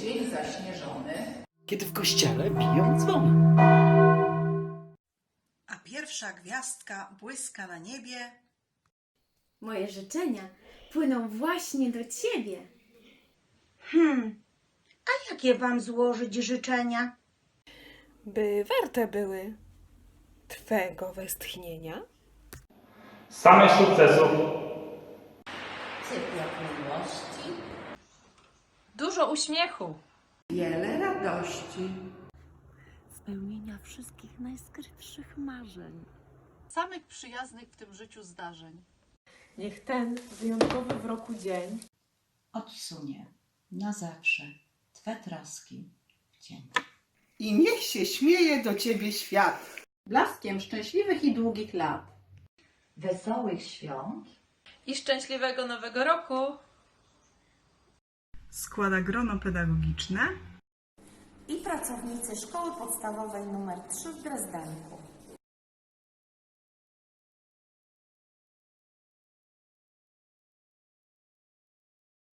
dzień zaśnieżony, kiedy w kościele biją dzwony. a pierwsza gwiazdka błyska na niebie, Moje życzenia płyną właśnie do ciebie. Hmm, a jakie wam złożyć życzenia? by warte były Twego westchnienia. Samych sukcesów, ciepła miłości, Dużo uśmiechu. wiele radości. spełnienia wszystkich najskrytszych marzeń. samych przyjaznych w tym życiu zdarzeń. Niech ten wyjątkowy w roku dzień odsunie na zawsze Twe troski w cień. I niech się śmieje do ciebie świat. Blaskiem szczęśliwych i długich lat. Wesołych świąt. I szczęśliwego nowego roku. Składa grono pedagogiczne, I pracownicy Szkoły Podstawowej nr 3 w Drezdenku.